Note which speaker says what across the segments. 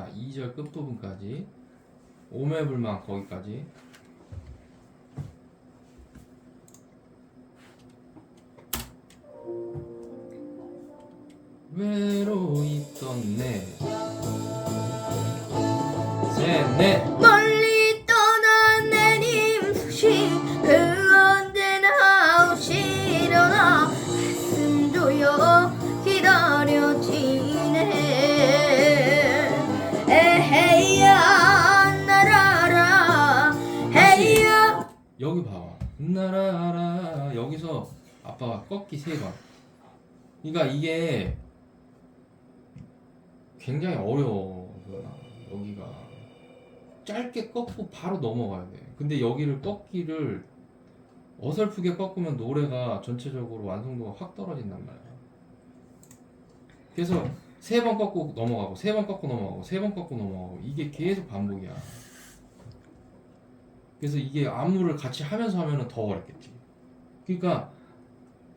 Speaker 1: 자, 2절 끝부분까지. 오매불망 거기까지.
Speaker 2: 여기
Speaker 1: 봐봐. 나라라 여기서 아빠가 꺾기 세 번. 그러니까 이게 굉장히 어려워. 여기가 짧게 꺾고 바로 넘어가야 돼. 근데 여기를 꺾기를 어설프게 꺾으면 노래가 전체적으로 완성도가 확 떨어진단 말이야. 그래서 세 번 꺾고 넘어가고 세 번 꺾고 넘어가고 세 번 꺾고 넘어가고 이게 계속 반복이야. 그래서 이게 안무를 같이 하면서 하면은 더 어렵겠지. 그러니까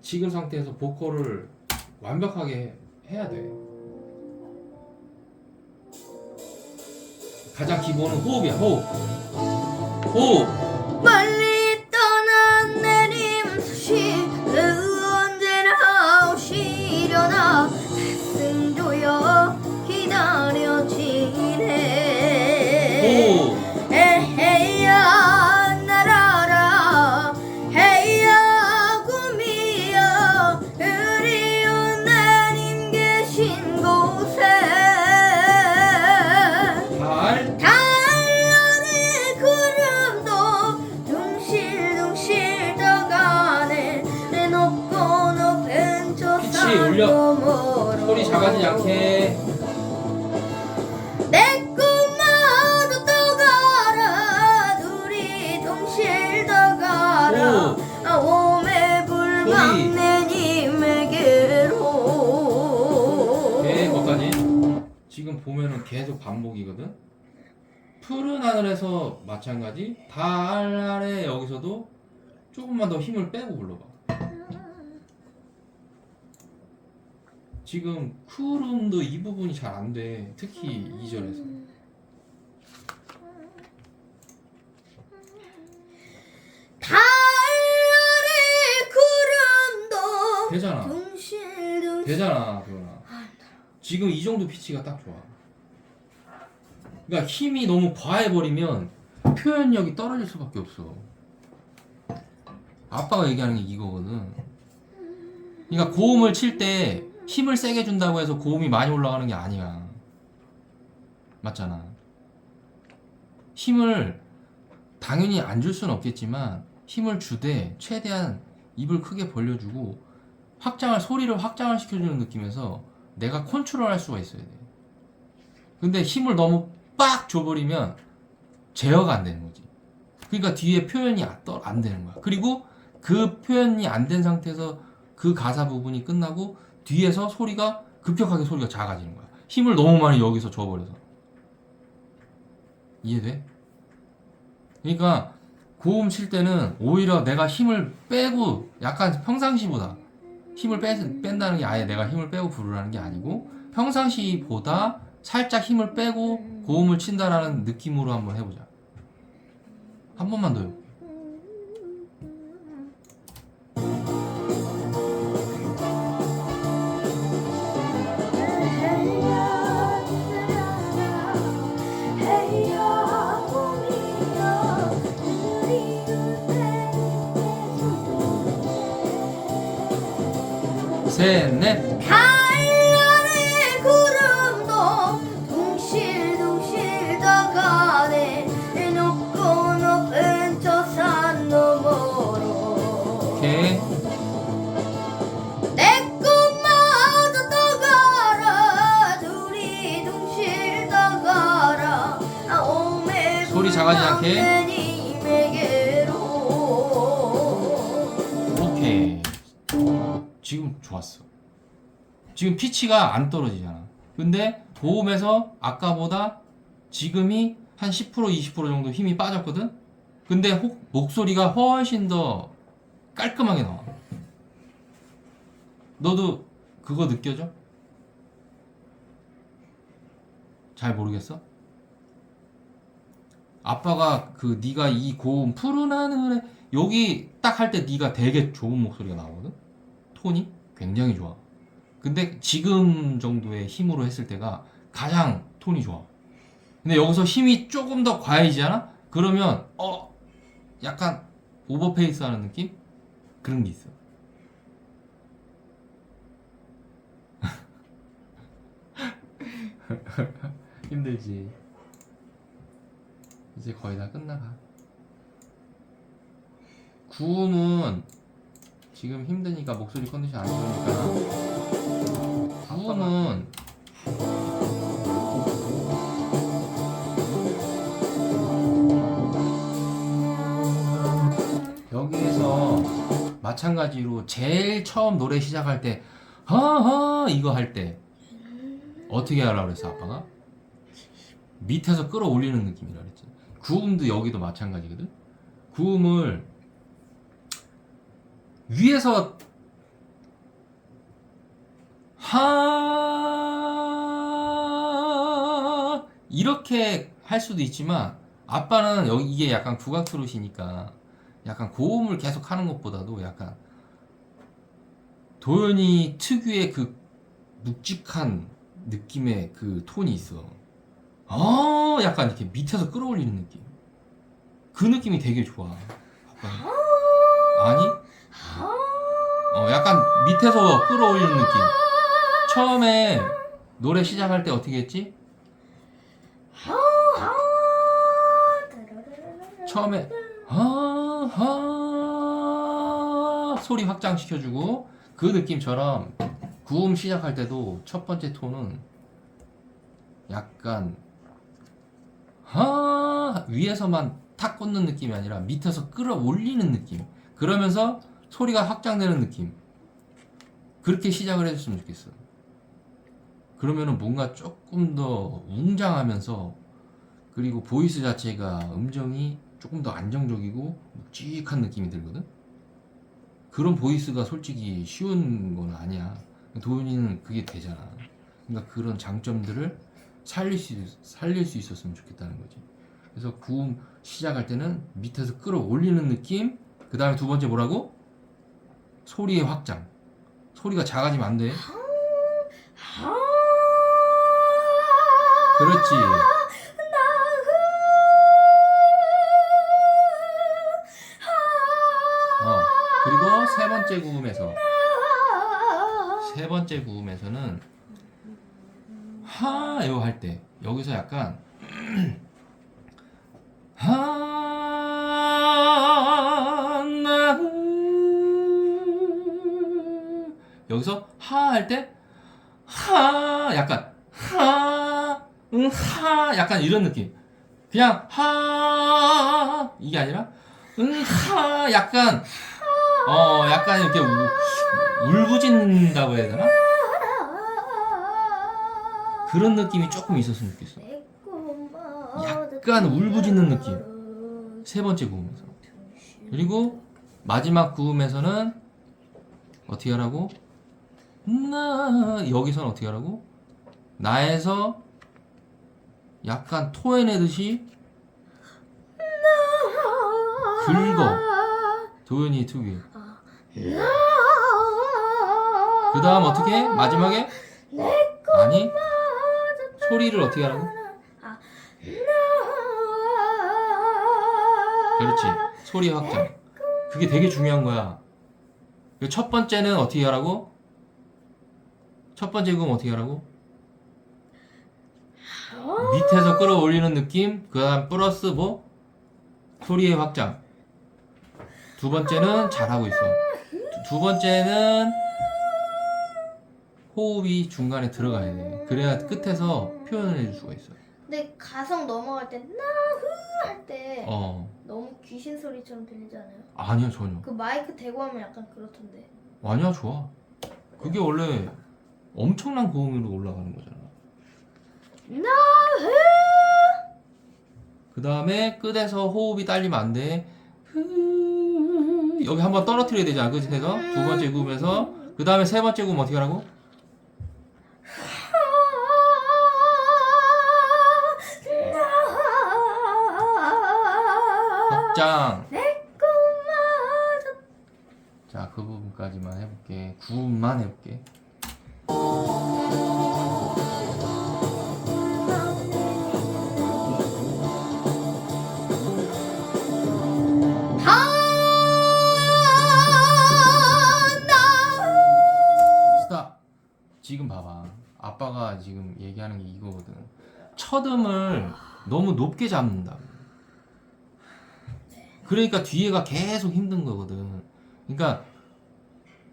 Speaker 1: 지금 상태에서 보컬을 완벽하게 해야 돼. 가장 기본은 호흡이야, 호흡. 호흡.
Speaker 2: 저
Speaker 1: pitch 올려. 소리 작아지지 않게.
Speaker 2: 내 꿈마도 떠가라 둘이 동실 떠가라
Speaker 1: 오.
Speaker 2: 아, 오매
Speaker 1: 소리.
Speaker 2: 불망 내님에게로
Speaker 1: 네, 거기까지. 지금 보면은 계속 반복이거든. 푸른 하늘에서 마찬가지. 달 아래 여기서도 조금만 더 힘을 빼고 불러봐. 지금 쿨음도 이 부분이 잘 안 돼. 특히 2절에서.
Speaker 2: 달아래 구름도
Speaker 1: 되잖아.
Speaker 2: 둥실둥실
Speaker 1: 되잖아, 도현아. 지금 이 정도 피치가 딱 좋아. 그러니까 힘이 너무 과해버리면 표현력이 떨어질 수밖에 없어. 아빠가 얘기하는 게 이거거든. 그러니까 고음을 칠 때 힘을 세게 준다고 해서 고음이 많이 올라가는 게 아니야. 맞잖아. 힘을 당연히 안 줄 수는 없겠지만 힘을 주되 최대한 입을 크게 벌려주고 확장을 소리를 확장을 시켜주는 느낌에서 내가 컨트롤할 수가 있어야 돼. 근데 힘을 너무 빡 줘버리면 제어가 안 되는 거지. 그러니까 뒤에 표현이 안 되는 거야. 그리고 그 표현이 안 된 상태에서 그 가사 부분이 끝나고 뒤에서 소리가 급격하게 소리가 작아지는 거야. 힘을 너무 많이 여기서 줘버려서. 이해돼? 그러니까 고음 칠 때는 오히려 내가 힘을 빼고 약간 평상시보다 힘을 빼, 뺀다는 게 아예 내가 힘을 빼고 부르라는 게 아니고 평상시보다 살짝 힘을 빼고 고음을 친다라는 느낌으로 한번 해보자. 한 번만 더요. 지금 피치가 안 떨어지잖아. 근데 고음에서 아까보다 지금이 한 10% 20% 정도 힘이 빠졌거든? 근데 혹- 목소리가 훨씬 더 깔끔하게 나와. 너도 그거 느껴져? 잘 모르겠어? 아빠가 그 네가 이 고음 푸른 하늘에 여기 딱 할 때 네가 되게 좋은 목소리가 나오거든? 톤이 굉장히 좋아. 근데 지금 정도의 힘으로 했을 때가 가장 톤이 좋아. 근데 여기서 힘이 조금 더 과해지잖아? 그러면 어 약간 오버페이스 하는 느낌? 그런 게 있어. 힘들지. 이제 거의 다 끝나가. 구음은 지금 힘드니까 목소리 컨디션 안 좋으니까 구음은 여기에서 마찬가지로 제일 처음 노래 시작할 때 하하 이거 할 때 어떻게 하라 그랬어 아빠가? 밑에서 끌어올리는 느낌이라 그랬지. 구음도 여기도 마찬가지거든. 구음을 위에서 하 이렇게 할 수도 있지만 아빠는 여기 이게 약간 국악 트롯이니까 약간 고음을 계속 하는 것보다도 약간 도연이 특유의 그 묵직한 느낌의 그 톤이 있어. 아, 약간 이렇게 밑에서 끌어올리는 느낌. 그 느낌이 되게 좋아. 아니? 어, 약간 밑에서 끌어올리는 느낌. 처음에 노래 시작할 때 어떻게 했지? 처음에 하하 소리 확장 시켜주고 그 느낌처럼 구음 시작할 때도 첫 번째 톤은 약간 하 위에서만 탁 꽂는 느낌이 아니라 밑에서 끌어올리는 느낌. 그러면서 소리가 확장되는 느낌. 그렇게 시작을 해줬으면 좋겠어 그러면은 뭔가 조금 더 웅장하면서 그리고 보이스 자체가 음정이 조금 더 안정적이고 묵직한 느낌이 들거든? 그런 보이스가 솔직히 쉬운 건 아니야. 도윤이는 그게 되잖아. 그러니까 그런 장점들을 살릴 수, 살릴 수 있었으면 좋겠다는 거지. 그래서 구음 시작할 때는 밑에서 끌어올리는 느낌? 그 다음에 두 번째 뭐라고? 소리의 확장. 소리가 작아지면 안돼 그렇지. 어 그리고 세 번째 구음에서 세 번째 구음에서는 하요 할 때 여기서 약간 하나 여기서 하 할 때 하 약간 하, 응, 하 약간 이런 느낌. 그냥 하 이게 아니라 응, 하 약간 어 약간 이렇게 우, 울부짖는다고 해야 되나? 그런 느낌이 조금 있었으면 좋겠어. 약간 울부짖는 느낌. 세 번째 구음에서. 그리고 마지막 구음에서는 어떻게 하라고? 나 여기서는 어떻게 하라고? 나에서 약간 토해내듯이 긁어. 도현이 특유의. 그 다음 어떻게? 마지막에? 아니 소리를 어떻게 하라고? 그렇지 소리 확장 그게 되게 중요한 거야 그첫 번째는 어떻게 하라고? 첫 번째 곡은 어떻게 하라고? 밑에서 끌어올리는 느낌? 그 다음 플러스 뭐? 소리의 확장. 두 번째는 잘하고 있어. 두, 두 번째는 호흡이 중간에 들어가야 돼. 그래야 끝에서 표현을 해줄 수가 있어
Speaker 2: 근데 가성 넘어갈 때 나흐 할때
Speaker 1: 어.
Speaker 2: 너무 귀신 소리처럼 들리지 않아요?
Speaker 1: 아니야 전혀.
Speaker 2: 그 마이크 대고 하면 약간 그렇던데.
Speaker 1: 아니야 좋아. 그게 원래 엄청난 고음으로 올라가는 거잖아
Speaker 2: 나 흐.
Speaker 1: 그 다음에 끝에서 호흡이 딸리면 안 돼. 여기 한번 떨어뜨려야 되잖아. 그치? 그래서 두 번째 구음에서. 그 다음에 세 번째 구음 어떻게 하라고? 짱.
Speaker 2: 내 꿈마저.
Speaker 1: 자, 그 부분까지만 해볼게. 구음만 해볼게. 아빠가 지금 얘기하는 게 이거거든. 첫 음을 너무 높게 잡는다. 그러니까 뒤에가 계속 힘든 거거든. 그러니까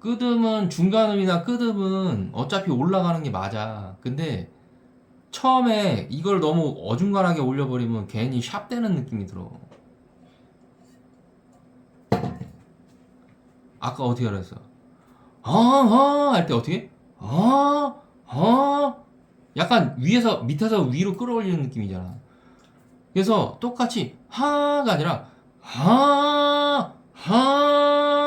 Speaker 1: 끄듬은 중간음이나 끄듬은 어차피 올라가는 게 맞아. 근데 처음에 이걸 너무 어중간하게 올려버리면 괜히 샵되는 느낌이 들어. 아까 어떻게 알았어? 아아 할 때 어떻게? 아, 아 약간 위에서 밑에서 위로 끌어올리는 느낌이잖아. 그래서 똑같이 하가 아니라 하, 하, 하,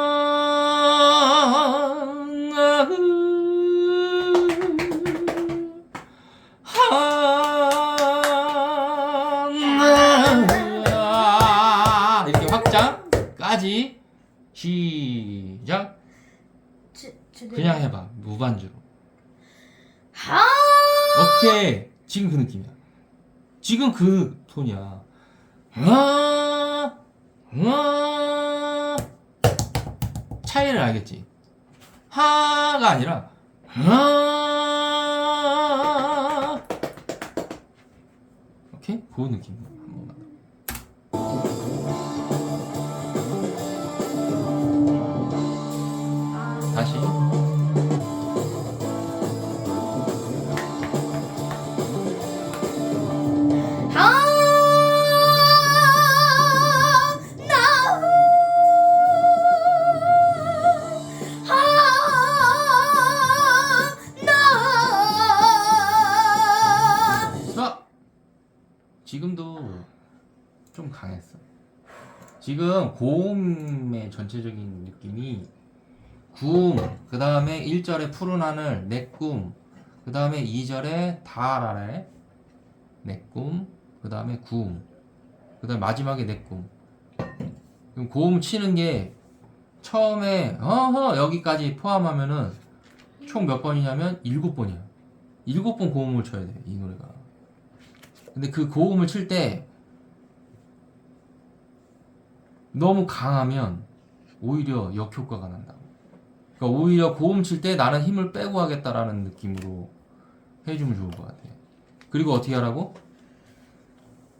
Speaker 1: 지금 그 톤이야 아, 아. 차이를 알겠지 하가 아니라 아. 오케이 그 느낌 강했어. 지금 고음의 전체적인 느낌이 구음, 그 다음에 1절에 푸른 하늘, 내 꿈, 그 다음에 2절에 달 아래, 내 꿈, 그 다음에 구음, 그 다음에 마지막에 내 꿈. 그럼 고음 치는 게 처음에 어허 여기까지 포함하면은 총 몇 번이냐면 7번이야. 7번 고음을 쳐야 돼, 이 노래가. 근데 그 고음을 칠 때 너무 강하면 오히려 역효과가 난다고. 그러니까 오히려 고음 칠 때 나는 힘을 빼고 하겠다라는 느낌으로 해주면 좋을 것 같아. 그리고 어떻게 하라고?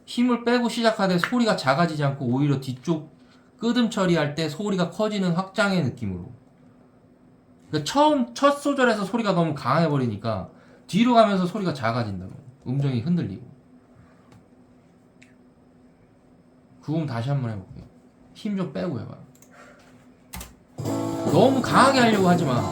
Speaker 1: 힘을 빼고 시작하되 소리가 작아지지 않고 오히려 뒤쪽 끄듬 처리할 때 소리가 커지는 확장의 느낌으로. 그러니까 처음 첫 소절에서 소리가 너무 강해 버리니까 뒤로 가면서 소리가 작아진다고. 음정이 흔들리고. 구음 다시 한번 해볼게. 힘 좀 빼고 해봐. 너무 강하게 하려고 하지 마.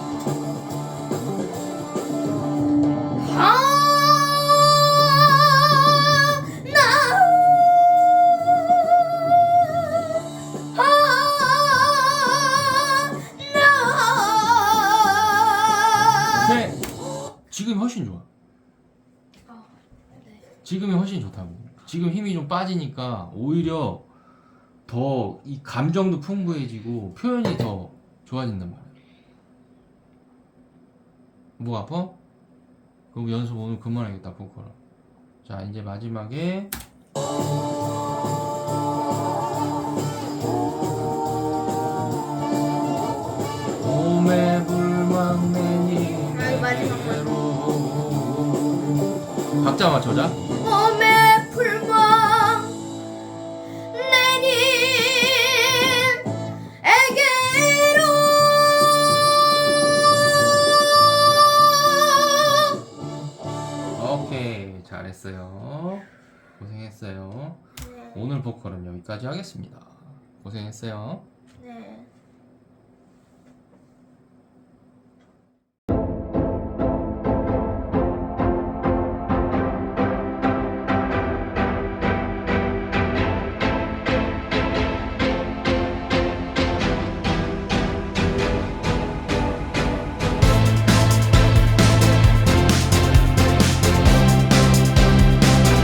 Speaker 1: 오케이. 지금이 훨씬 좋아. 지금이 훨씬 좋다고. 지금 힘이 좀 빠지니까 오히려 더 이 감정도 풍부해지고 표현이 더 좋아진단 말이야. 목 아파? 그럼 연습 오늘 그만하겠다 보컬. 자 이제 마지막에 불망내니
Speaker 2: 아, 이 마지막
Speaker 1: 각자 맞춰자. 오늘 보컬은 여기까지 하겠습니다. 고생했어요.
Speaker 2: 네.